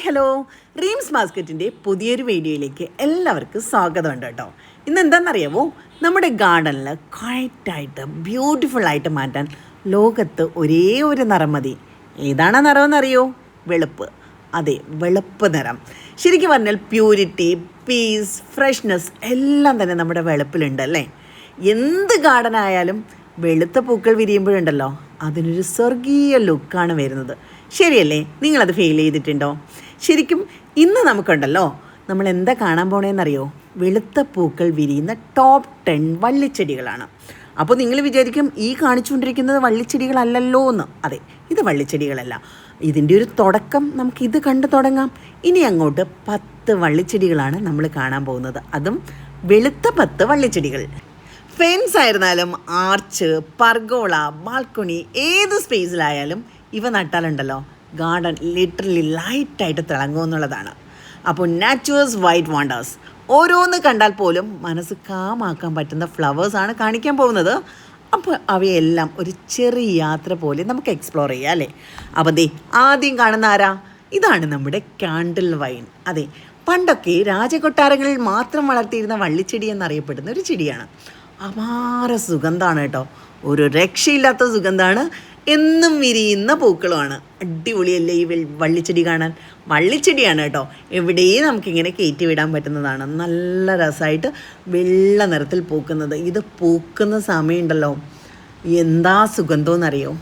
Hi hello reams മാസ്കറ്റിന്റെ പുതിയൊരു വീഡിയോയിലേക്ക് എല്ലാവർക്കും സ്വാഗതമുണ്ട് കേട്ടോ. ഇന്ന് എന്താണെന്നറിയാമോ നമ്മുടെ ഗാർഡനിൽ ക്വയറ്റായിട്ട് ബ്യൂട്ടിഫുള്ളായിട്ട് മാറ്റാൻ ലോകത്ത് ഒരേ ഒരു നിറം മതി. ഏതാണ് നിറമെന്നറിയോ വെളുപ്പ്. അതെ വെളുപ്പ് നിറം. ശരിക്കും പറഞ്ഞാൽ പ്യൂരിറ്റി പീസ് ഫ്രഷ്നെസ് എല്ലാം തന്നെ നമ്മുടെ വെളുപ്പിലുണ്ട് അല്ലേ? എന്ത് ഗാർഡൻ ആയാലും വെളുത്ത പൂക്കൾ വിരിയുമ്പോഴുണ്ടല്ലോ അതിനൊരു സ്വർഗീയ ലുക്കാണ് വരുന്നത്. ശരിയല്ലേ? നിങ്ങളത് ഫീൽ ചെയ്തിട്ടുണ്ടോ? ശരിക്കും ഇന്ന് നമുക്കുണ്ടല്ലോ. നമ്മൾ എന്താ കാണാൻ പോണേന്നറിയോ? വെളുത്ത പൂക്കൾ വിരിയുന്ന ടോപ്പ് ടെൻ വള്ളിച്ചെടികളാണ്. അപ്പോൾ നിങ്ങൾ വിചാരിക്കും ഈ കാണിച്ചുകൊണ്ടിരിക്കുന്നത് വള്ളിച്ചെടികളല്ലല്ലോ എന്ന് അതെ ഇത് വള്ളിച്ചെടികളല്ല. ഇതിന്റെ ഒരു തുടക്കം നമുക്ക് ഇത് കണ്ടു തുടങ്ങാം. ഇനി അങ്ങോട്ട് പത്ത് വള്ളിച്ചെടികളാണ് നമ്മൾ കാണാൻ പോകുന്നത്. അതും വെളുത്ത പത്ത് വള്ളിച്ചെടികൾ. ഫെൻസ് ആയിരുന്നാലും ആർച്ച് പർഗോള ബാൽക്കണി ഏത് സ്പേസിലായാലും ഇവ നട്ടാലുണ്ടല്ലോ. ഗാർഡൻ ലിറ്ററലി ലൈറ്റായിട്ട് തിളങ്ങും എന്നുള്ളതാണ് അപ്പോൾ നാച്ചുവേഴ്സ് വൈറ്റ് വാണ്ടേഴ്സ് ഓരോന്ന് കണ്ടാൽ പോലും മനസ്സ് കാമാക്കാൻ പറ്റുന്ന ഫ്ലവേഴ്സാണ് കാണിക്കാൻ പോകുന്നത്. അപ്പോൾ അവയെല്ലാം ഒരു ചെറിയ യാത്ര പോലെ നമുക്ക് എക്സ്പ്ലോർ ചെയ്യാം അല്ലേ? അപ്പോൾ ദേ ആദ്യം കാണുന്ന ആരാ? ഇതാണ് നമ്മുടെ കാൻഡിൽ വൈൻ അതെ പണ്ടൊക്കെ രാജകൊട്ടാരങ്ങളിൽ മാത്രം വളർത്തിയിരുന്ന വള്ളിച്ചെടി എന്നറിയപ്പെടുന്ന ഒരു ചെടിയാണ്. അപാര സുഗന്ധമാണ് കേട്ടോ. ഒരു രക്ഷയില്ലാത്ത സുഗന്ധമാണ് എന്നും വിരിയുന്ന പൂക്കളുമാണ്. അടിപൊളിയല്ലേ ഈ വള്ളിച്ചെടി കാണാൻ? വള്ളിച്ചെടിയാണ് കേട്ടോ. എവിടെയും നമുക്കിങ്ങനെ കയറ്റി വിടാൻ പറ്റുന്നതാണ്. നല്ല രസമായിട്ട് വെള്ള നിറത്തിൽ പൂക്കുന്നത്. ഇത് പൂക്കുന്ന സമയമുണ്ടല്ലോ. എന്താ സുഗന്ധമെന്നറിയോ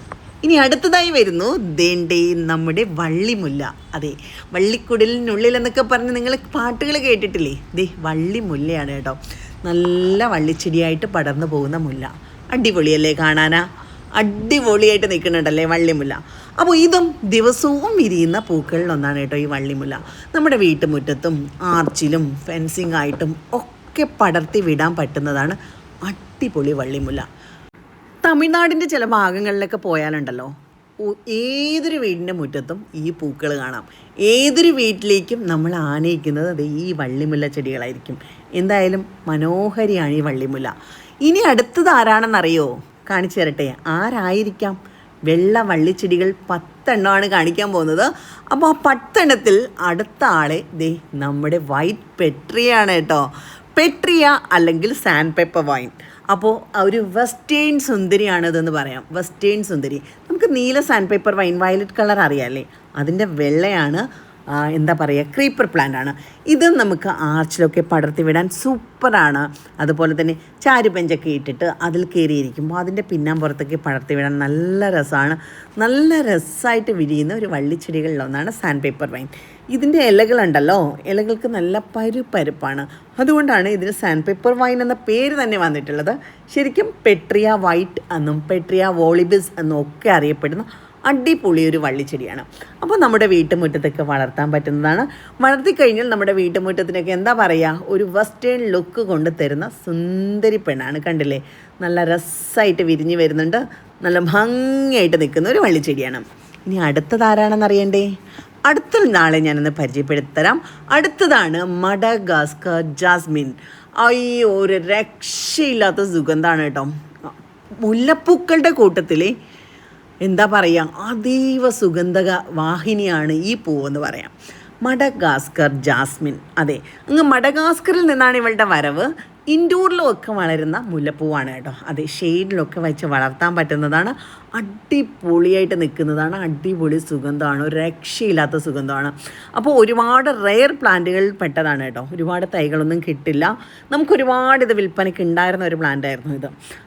ഇനി അടുത്തതായി വരുന്നു ദേണ്ടേ നമ്മുടെ വള്ളിമുല്ല. അതെ വള്ളിക്കുടലിനുള്ളിൽ എന്നൊക്കെ പറഞ്ഞ് നിങ്ങൾ പാട്ടുകൾ കേട്ടിട്ടില്ലേ? ദേ വള്ളിമുല്ലയാണ് കേട്ടോ. നല്ല വള്ളിച്ചെടിയായിട്ട് പടർന്നു പോകുന്ന മുല്ല. അടിപൊളിയല്ലേ കാണാനാ? അടിപൊളിയായിട്ട് നിൽക്കുന്നുണ്ടല്ലേ വള്ളിമുല്ല. അപ്പോൾ ഇതും ദിവസവും വിരിയുന്ന പൂക്കളിൽ ഒന്നാണ് കേട്ടോ ഈ വള്ളിമുല്ല. നമ്മുടെ വീട്ടുമുറ്റത്തും ആർച്ചിലും ഫെൻസിങ് ആയിട്ടും ഒക്കെ പടർത്തി വിടാൻ പറ്റുന്നതാണ് അടിപൊളി വള്ളിമുല്ല. തമിഴ്നാടിന്റെ ചില ഭാഗങ്ങളിലൊക്കെ പോയാലുണ്ടല്ലോ ഏതൊരു വീടിന്റെ മുറ്റത്തും ഈ പൂക്കൾ കാണാം. ഏതൊരു വീട്ടിലേക്കും നമ്മൾ ആനയിക്കുന്നത് അത് ഈ വള്ളിമുല്ല ചെടികളായിരിക്കും. എന്തായാലും മനോഹരിയാണ് ഈ വള്ളിമുല്ല. ഇനി അടുത്തത് ആരാണെന്നറിയോ? കാണിച്ചു തരട്ടെ. ആരായിരിക്കാം? വെള്ള വള്ളിച്ചെടികൾ പത്തെണ്ണമാണ് കാണിക്കാൻ പോകുന്നത്. അപ്പോൾ ആ പത്തെണ്ണത്തിൽ അടുത്ത ആളെ ദേ നമ്മുടെ വൈറ്റ് പെട്രിയാണ് കേട്ടോ. പെട്രിയ അല്ലെങ്കിൽ സാൻഡ് പേപ്പർ വൈൻ അപ്പോൾ ഒരു വെസ്റ്റേൺ സുന്ദരിയാണ് ഇതെന്ന് പറയാം. വെസ്റ്റേൺ സുന്ദരി. നമുക്ക് നീല sand paper vine violet colour അറിയാമല്ലേ അതിന്റെ വെള്ളയാണ് എന്താ പറയുക ക്രീപ്പർ പ്ലാന്റ് ആണ്. ഇത് നമുക്ക് ആർച്ചിലൊക്കെ പടർത്തി വിടാൻ സൂപ്പറാണ് അതുപോലെ തന്നെ ചാരുപെഞ്ചൊക്കെ ഇട്ടിട്ട് അതിൽ കയറിയിരിക്കുമ്പോൾ അതിന്റെ പിന്നാമ്പുറത്തൊക്കെ പടർത്തി വിടാൻ നല്ല രസമാണ് നല്ല രസമായിട്ട് വിരിയുന്ന ഒരു വള്ളിച്ചെടികളിലൊന്നാണ് സാൻഡ് പേപ്പർ വൈൻ ഇതിന്റെ ഇലകളുണ്ടല്ലോ ഇലകൾക്ക് നല്ല പരുപ്പരുപ്പാണ് അതുകൊണ്ടാണ് ഇതിന് സാൻഡ് പേപ്പർ വൈൻ എന്ന പേര് തന്നെ വന്നിട്ടുള്ളത്. ശരിക്കും പെട്രിയ വൈറ്റ് എന്നും പെട്രിയ വോളിബിസ് എന്നും ഒക്കെ അറിയപ്പെടുന്ന അടിപൊളി ഒരു വള്ളിച്ചെടിയാണ്. അപ്പോൾ നമ്മുടെ വീട്ടുമുറ്റത്തൊക്കെ വളർത്താൻ പറ്റുന്നതാണ്. വളർത്തി കഴിഞ്ഞാൽ നമ്മുടെ വീട്ടുമുറ്റത്തിനൊക്കെ എന്താ പറയുക ഒരു വെസ്റ്റേൺ ലുക്ക് കൊണ്ട് തരുന്ന സുന്ദരി പെണ്ണാണ്. കണ്ടില്ലേ? നല്ല രസമായിട്ട് വിരിഞ്ഞ് വരുന്നുണ്ട്. നല്ല ഭംഗിയായിട്ട് നിൽക്കുന്ന ഒരു വള്ളിച്ചെടിയാണ്. ഇനി അടുത്തത് ആരാണെന്ന് അറിയണ്ടേ? അടുത്ത നാളെ ഞാനൊന്ന് പരിചയപ്പെടുത്തരാം അടുത്തതാണ് മഡഗാസ്കർ ജാസ്മിൻ. അയ്യോ ഒരു രക്ഷയില്ലാത്ത സുഗന്ധമാണ് കേട്ടോ. മുല്ലപ്പൂക്കളുടെ കൂട്ടത്തിൽ എന്താ പറയുക അതീവ സുഗന്ധക വാഹിനിയാണ് ഈ പൂവെന്ന് പറയാം. മഡഗാസ്കർ ജാസ്മിൻ അതെ അങ്ങ് മഡഗാസ്കറിൽ നിന്നാണ് ഇവളുടെ വരവ്. ഇൻഡോറിലും ഒക്കെ വളരുന്ന മുല്ലപ്പൂവാണ് കേട്ടോ. അതെ ഷെയ്ഡിലൊക്കെ വെച്ച് വളർത്താൻ പറ്റുന്നതാണ് അടിപൊളിയായിട്ട് നിൽക്കുന്നതാണ് അടിപൊളി സുഗന്ധമാണ് ഒരു രക്ഷയില്ലാത്ത സുഗന്ധമാണ്. അപ്പോൾ ഒരുപാട് റെയർ പ്ലാന്റുകളിൽ പെട്ടതാണ് കേട്ടോ. ഒരുപാട് തൈകളൊന്നും കിട്ടില്ല. നമുക്ക് ഒരുപാട് ഇത് വിൽപ്പനയ്ക്ക് ഉണ്ടായിരുന്ന ഒരു പ്ലാന്റ് ആയിരുന്നു ഇത്.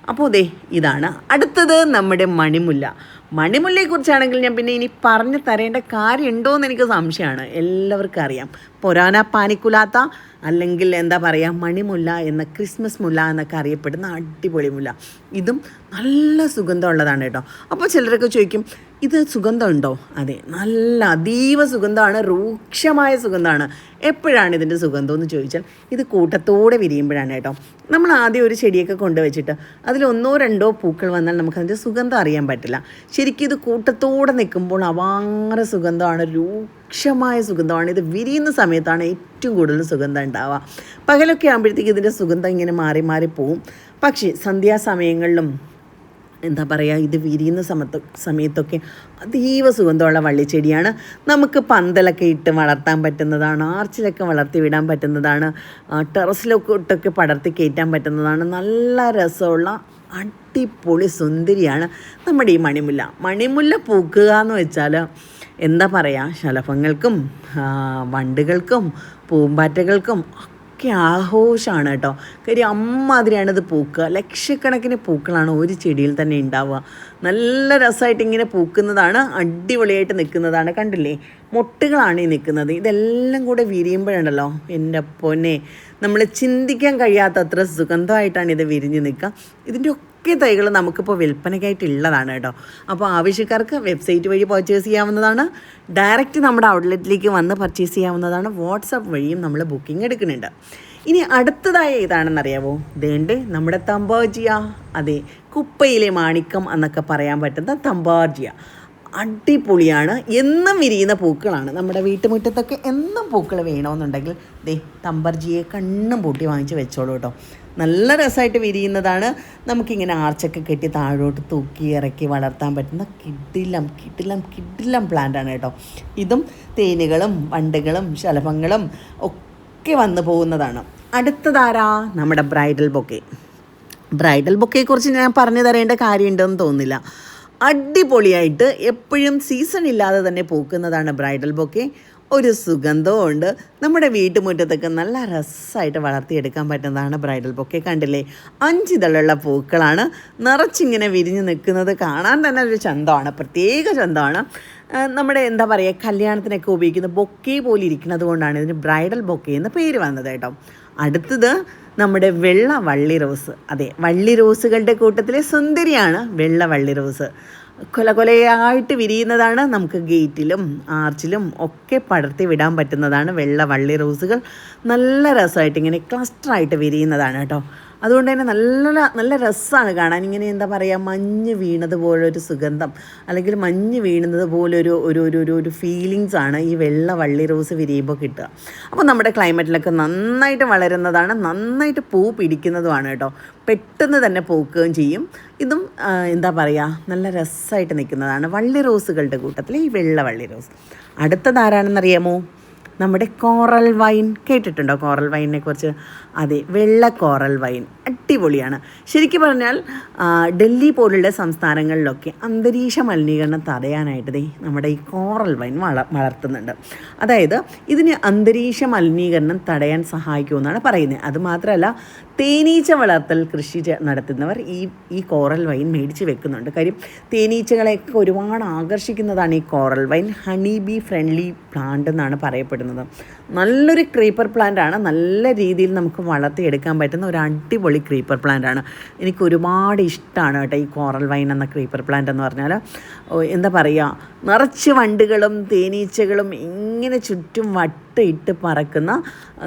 അപ്പോൾ ദേ ഇതാണ്. അടുത്തത് നമ്മുടെ മണിമുല്ല. മണിമുല്ലയെക്കുറിച്ചാണെങ്കിൽ ഞാൻ പിന്നെ ഇനി പറഞ്ഞു തരേണ്ട കാര്യമുണ്ടോ എന്ന് എനിക്ക് സംശയമാണ്. എല്ലാവർക്കും അറിയാം. പൊരാന പാനിക്കുലാത്ത അല്ലെങ്കിൽ എന്താ പറയുക മണിമുല്ല എന്ന ക്രിസ്മസ് മുല്ല എന്നൊക്കെ അറിയപ്പെടുന്ന അടിപൊളി മുല്ല. ഇതും നല്ല സുഗന്ധമുള്ളതാണ് കേട്ടോ. അപ്പോൾ ചിലരൊക്കെ ചോദിക്കും ഇത് സുഗന്ധമുണ്ടോ? അതെ നല്ല അതീവ സുഗന്ധമാണ് രൂക്ഷമായ സുഗന്ധമാണ്. എപ്പോഴാണ് ഇതിന്റെ സുഗന്ധം എന്ന് ചോദിച്ചാൽ ഇത് കൂട്ടത്തോടെ വിരിയുമ്പോഴാണ് കേട്ടോ. നമ്മൾ ആദ്യം ഒരു ചെടിയൊക്കെ കൊണ്ടുവച്ചിട്ട് അതിൽ ഒന്നോ രണ്ടോ പൂക്കൾ വന്നാൽ നമുക്കതിന്റെ സുഗന്ധം അറിയാൻ പറ്റില്ല. ശരിക്കും ഇത് കൂട്ടത്തോടെ നിൽക്കുമ്പോൾ അവാങ്ങര സുഗന്ധമാണ് രൂക്ഷമായ സുഗന്ധമാണ്. ഇത് വിരിയുന്ന സമയത്താണ് ഏറ്റവും കൂടുതൽ സുഗന്ധം ഉണ്ടാവുക. പകലൊക്കെ ആകുമ്പോഴത്തേക്ക് ഇതിന്റെ സുഗന്ധം ഇങ്ങനെ മാറി മാറി പോവും. പക്ഷേ സന്ധ്യാസമയങ്ങളിലും എന്താ പറയുക ഇത് വിരിയുന്ന സമത്ത് സമയത്തൊക്കെ അതീവ സുഗന്ധമുള്ള വള്ളിച്ചെടിയാണ്. നമുക്ക് പന്തലൊക്കെ ഇട്ട് വളർത്താൻ പറ്റുന്നതാണ് ആർച്ചിലൊക്കെ വളർത്തി വിടാൻ പറ്റുന്നതാണ് ടെറസിലൊക്കെ ഇട്ടൊക്കെ പടർത്തി കയറ്റാൻ പറ്റുന്നതാണ്. നല്ല രസമുള്ള അടിപൊളി സുന്ദരിയാണ് നമ്മുടെ ഈ മണിമുല്ല. മണിമുല്ല പൂക്കുക എന്ന് വെച്ചാൽ എന്താ പറയുക ശലഭങ്ങൾക്കും വണ്ടുകൾക്കും പൂമ്പാറ്റകൾക്കും ഒക്കെ ആഘോഷമാണ് കേട്ടോ. കാര്യം അമ്മാതിരിയാണിത് പൂക്കുക. ലക്ഷക്കണക്കിന് പൂക്കളാണ് ഒരു ചെടിയിൽ തന്നെ ഉണ്ടാവുക. നല്ല രസമായിട്ട് ഇങ്ങനെ പൂക്കുന്നതാണ് അടിപൊളിയായിട്ട് നിൽക്കുന്നതാണ്. കണ്ടില്ലേ? മുട്ടുകളാണ് ഈ നിൽക്കുന്നത്. ഇതെല്ലാം കൂടെ വിരിയുമ്പോഴുണ്ടല്ലോ എന്റെ പൊന്നെ. നമ്മൾ ചിന്തിക്കാൻ കഴിയാത്തത്ര സുഗന്ധമായിട്ടാണ് ഇത് വിരിഞ്ഞ് നിൽക്കുക. ഇതിന്റെ ഒക്കെ തൈകൾ നമുക്കിപ്പോൾ വിൽപ്പനയ്ക്കായിട്ടുള്ളതാണ് കേട്ടോ. അപ്പോൾ ആവശ്യക്കാർക്ക് വെബ്സൈറ്റ് വഴി പർച്ചേസ് ചെയ്യാവുന്നതാണ്. ഡയറക്റ്റ് നമ്മുടെ ഔട്ട്ലെറ്റിലേക്ക് വന്ന് പർച്ചേസ് ചെയ്യാവുന്നതാണ്. വാട്സപ്പ് വഴിയും നമ്മൾ ബുക്കിംഗ് എടുക്കുന്നുണ്ട്. ഇനി അടുത്തതായ ഏതാണെന്നറിയാവോ? ദേണ്ടേ നമ്മുടെ തമ്പാജിയ അതെ കുപ്പയിലെ മാണിക്കം എന്നൊക്കെ പറയാൻ പറ്റുന്ന തമ്പാജിയ അടിപൊളിയാണ്. എന്നും വിരിയുന്ന പൂക്കളാണ്. നമ്മുടെ വീട്ടുമുറ്റത്തൊക്കെ എന്നും പൂക്കൾ വേണമെന്നുണ്ടെങ്കിൽ ദേ തമ്പർജിയെ കണ്ണും പൂട്ടി വാങ്ങിച്ച് വെച്ചോളൂ കേട്ടോ. നല്ല രസമായിട്ട് വിരിയുന്നതാണ്. നമുക്കിങ്ങനെ ആർച്ചൊക്കെ കെട്ടി താഴോട്ട് തൂക്കി ഇറക്കി വളർത്താൻ പറ്റുന്ന കിഡിലം കിഡിലം കിഡിലം പ്ലാന്റാണ് കേട്ടോ. ഇതും തേനുകളും വണ്ടുകളും ശലഭങ്ങളും ഒക്കെ വന്നു പോകുന്നതാണ്. അടുത്തതാരാ? നമ്മുടെ ബ്രൈഡൽ ബൊക്കെ. ബ്രൈഡൽ ബൊക്കെയെക്കുറിച്ച് ഞാൻ പറഞ്ഞു തരേണ്ട കാര്യമുണ്ടെന്ന് തോന്നുന്നില്ല. അടിപൊളിയായിട്ട് എപ്പോഴും സീസൺ ഇല്ലാതെ തന്നെ പൂക്കുന്നതാണ് ബ്രൈഡൽ ബൊക്കെ ഒരു സുഗന്ധവും ഉണ്ട് നമ്മുടെ വീട്ടുമുറ്റത്തൊക്കെ നല്ല രസമായിട്ട് വളർത്തിയെടുക്കാൻ പറ്റുന്നതാണ് ബ്രൈഡൽ ബൊക്കെ കണ്ടില്ലേ? അഞ്ച് ഇതളുള്ള പൂക്കളാണ് നിറച്ചിങ്ങനെ വിരിഞ്ഞ് നിൽക്കുന്നത്. കാണാൻ തന്നെ ഒരു ചന്തമാണ്. പ്രത്യേക ചന്തമാണ്. നമ്മുടെ എന്താ പറയുക കല്യാണത്തിനൊക്കെ ഉപയോഗിക്കുന്ന ബൊക്കെ പോലെ ഇരിക്കുന്നത് കൊണ്ടാണ് ഇതിന് ബ്രൈഡൽ ബൊക്കെ എന്ന് പേര് വന്നത് കേട്ടോ. അടുത്തത് നമ്മുടെ വെള്ള വള്ളി റോസ്. അതെ വള്ളി റോസുകളുടെ കൂട്ടത്തിലെ സുന്ദരിയാണ് വെള്ള വള്ളി റോസ്. കൊല കൊലയായിട്ട് വിരിയുന്നതാണ് നമുക്ക് ഗേറ്റിലും ആർച്ചിലും ഒക്കെ പടർത്തി വിടാൻ പറ്റുന്നതാണ് വെള്ള വള്ളി റോസുകൾ. നല്ല രസമായിട്ട് ഇങ്ങനെ ക്ലസ്റ്ററായിട്ട് വിരിയുന്നതാണ് കേട്ടോ. അതുകൊണ്ട് തന്നെ നല്ല നല്ല രസമാണ് കാണാൻ. ഇങ്ങനെ എന്താ പറയുക മഞ്ഞ് വീണത് പോലൊരു സുഗന്ധം അല്ലെങ്കിൽ മഞ്ഞ് വീണത് പോലൊരു ഒരു ഒരു ഒരു ഒരു ഫീലിങ്സ് ആണ് ഈ വെള്ള വള്ളി റോസ് വിരിയുമ്പോൾ കിട്ടുക. അപ്പോൾ നമ്മുടെ ക്ലൈമറ്റിലൊക്കെ നന്നായിട്ട് വളരുന്നതാണ് നന്നായിട്ട് പൂ പിടിക്കുന്നതുമാണ് കേട്ടോ. പെട്ടെന്ന് തന്നെ പൂക്കുകയും ചെയ്യും. ഇതും എന്താ പറയുക നല്ല രസമായിട്ട് നിൽക്കുന്നതാണ് വള്ളി റോസുകളുടെ കൂട്ടത്തിൽ ഈ വെള്ള വള്ളി റോസ് അടുത്തതാരാണെന്നറിയാമോ നമ്മുടെ കോറൽ വൈൻ കേട്ടിട്ടുണ്ടോ? കോറൽ വൈനിനെ കുറിച്ച്. അതെ വെള്ള കോറൽ വൈൻ. അടിപൊളിയാണ്. ശരിക്കും പറഞ്ഞാൽ ഡൽഹി പോലുള്ള സംസ്ഥാനങ്ങളിലൊക്കെ അന്തരീക്ഷ മലിനീകരണം തടയാനായിട്ട് നമ്മുടെ ഈ കോറൽ വൈൻ വള വളർത്തുന്നുണ്ട്. അതായത് ഇതിന് അന്തരീക്ഷ മലിനീകരണം തടയാൻ സഹായിക്കുമെന്നാണ് പറയുന്നത്. അതുമാത്രമല്ല തേനീച്ച വളർത്തൽ കൃഷി നടത്തുന്നവർ ഈ ഈ കോറൽ വൈൻ മേടിച്ച് വെക്കുന്നുണ്ട്. കാര്യം തേനീച്ചകളെയൊക്കെ ഒരുപാട് ആകർഷിക്കുന്നതാണ് ഈ coral vine. Honey bee friendly plant എന്നാണ് പറയപ്പെടുന്നത്. നല്ലൊരു ക്രീപ്പർ പ്ലാന്റ് ആണ്. നല്ല രീതിയിൽ നമുക്ക് വളർത്തിയെടുക്കാൻ പറ്റുന്ന ഒരു അടിപൊളി ക്രീപ്പർ പ്ലാന്റ് ആണ്. എനിക്ക് ഒരുപാട് ഇഷ്ടമാണ് കേട്ടോ ഈ കോറൽ വൈൻ എന്ന ക്രീപ്പർ പ്ലാന്റ് എന്ന് പറഞ്ഞാൽ എന്താ പറയുക നിറച്ച് വണ്ടുകളും തേനീച്ചകളും ഇങ്ങനെ ചുറ്റും വട്ട് ഇട്ട് പറക്കുന്ന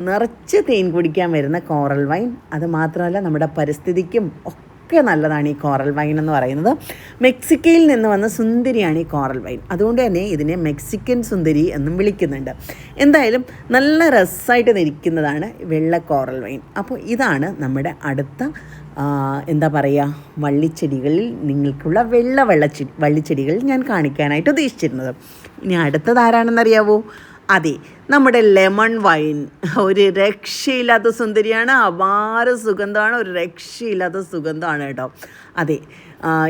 നിറച്ച് തേൻ കുടിക്കാൻ വരുന്ന കോറൽ വൈൻ അത് മാത്രമല്ല നമ്മുടെ പരിസ്ഥിതിക്കും ഒക്കെ നല്ലതാണ് ഈ കോറൽ വൈൻ എന്ന് പറയുന്നത്. മെക്സിക്കയിൽ നിന്ന് വന്ന സുന്ദരിയാണ് ഈ കോറൽ വൈൻ. അതുകൊണ്ട് തന്നെ ഇതിനെ മെക്സിക്കൻ സുന്ദരി എന്നും വിളിക്കുന്നുണ്ട്. എന്തായാലും നല്ല രസമായിട്ട് നിൽക്കുന്നതാണ് വെള്ള കോറൽ വൈൻ. അപ്പോൾ ഇതാണ് നമ്മുടെ അടുത്ത എന്താ പറയുക വള്ളിച്ചെടികളിൽ നിങ്ങൾക്കുള്ള വെള്ള വെള്ളച്ചെടി വള്ളിച്ചെടികൾ ഞാൻ കാണിക്കാനായിട്ട് ഉദ്ദേശിച്ചിരുന്നത്. ഇനി അടുത്തത് ആരാണെന്നറിയാവോ? അതെ നമ്മുടെ ലെമൺ വൈൻ. ഒരു രക്ഷയില്ലാത്ത സുന്ദരിയാണ് അപാര സുഗന്ധമാണ് ഒരു രക്ഷയില്ലാത്ത സുഗന്ധമാണ് കേട്ടോ. അതെ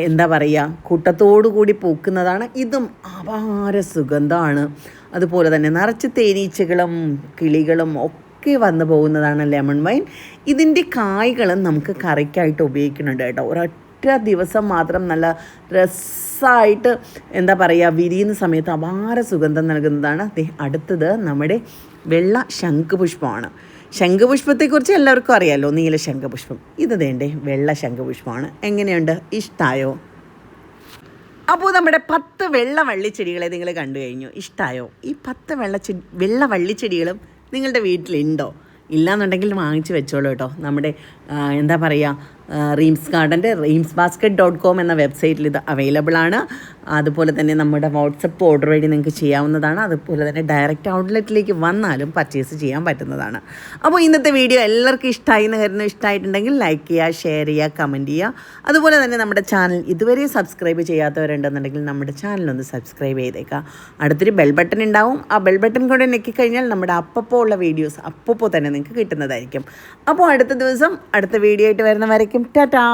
എന്താ പറയുക കൂട്ടത്തോടു കൂടി പൂക്കുന്നതാണ് ഇതും അപാര സുഗന്ധമാണ്. അതുപോലെ തന്നെ നിറച്ച് തേനീച്ചകളും കിളികളും ഒക്കെ വന്നു പോകുന്നതാണ് ലെമൺ വൈൻ. ഇതിന്റെ കായ്കളും നമുക്ക് കറിക്കായിട്ട് ഉപയോഗിക്കുന്നുണ്ട് കേട്ടോ. ഒരൊറ്റ ദിവസം മാത്രം നല്ല രസമായിട്ട് എന്താ പറയുക വിരിയുന്ന സമയത്ത് അപാര സുഗന്ധം നൽകുന്നതാണ് അടുത്തത് നമ്മുടെ വെള്ള ശംഖുപുഷ്പമാണ്. ശംഖുപുഷ്പത്തെക്കുറിച്ച് എല്ലാവർക്കും അറിയാമല്ലോ നീല ശംഖുപുഷ്പം. ഇത് വേണ്ടേ വെള്ള ശംഖുപുഷ്പമാണ്. എങ്ങനെയുണ്ട്? ഇഷ്ടമായോ അപ്പോൾ നമ്മുടെ പത്ത് വെള്ള വള്ളിച്ചെടികളെ നിങ്ങൾ കണ്ടു കഴിഞ്ഞു. ഇഷ്ടമായോ ഈ പത്ത് വെള്ള വെള്ള വള്ളിച്ചെടികളും നിങ്ങളുടെ വീട്ടിലുണ്ടോ? ഇല്ലാന്നുണ്ടെങ്കിൽ വാങ്ങിച്ച് വെച്ചോളൂ കേട്ടോ. നമ്മുടെ എന്താ പറയുക റീംസ് ഗാർഡന്റെ റീംസ് ബാസ്ക്കറ്റ് ഡോട്ട് കോം എന്ന വെബ്സൈറ്റിൽ ഇത് അവൈലബിൾ ആണ് അതുപോലെ തന്നെ നമ്മുടെ വാട്സപ്പ് ഓർഡർ വഴി നിങ്ങൾക്ക് ചെയ്യാവുന്നതാണ്. അതുപോലെ തന്നെ ഡയറക്റ്റ് ഔട്ട്ലെറ്റിലേക്ക് വന്നാലും പർച്ചേസ് ചെയ്യാൻ പറ്റുന്നതാണ്. അപ്പോൾ ഇന്നത്തെ വീഡിയോ എല്ലാവർക്കും ഇഷ്ടമായി എന്ന് കരുതുന്നു. ഇഷ്ടമായിട്ടുണ്ടെങ്കിൽ ലൈക്ക് ചെയ്യുക ഷെയർ ചെയ്യുക കമന്റ് ചെയ്യുക. അതുപോലെ തന്നെ നമ്മുടെ ചാനൽ ഇതുവരെ സബ്സ്ക്രൈബ് ചെയ്യാത്തവരുണ്ടെന്നുണ്ടെങ്കിൽ നമ്മുടെ ചാനലൊന്ന് സബ്സ്ക്രൈബ് ചെയ്തേക്കുക. അടുത്തൊരു ബെൽ ബട്ടൺ ഉണ്ടാവും. ആ ബെൽ ബട്ടൺ കൂടെ ഞെക്കിക്കഴിഞ്ഞാൽ നമ്മുടെ അപ്പപ്പോൾ ഉള്ള വീഡിയോസ് അപ്പപ്പോൾ തന്നെ നിങ്ങൾക്ക് കിട്ടുന്നതായിരിക്കും. അപ്പോൾ അടുത്ത ദിവസം അടുത്ത വീഡിയോ ആയിട്ട് വരുന്നവരേക്കും ടാറ്റാ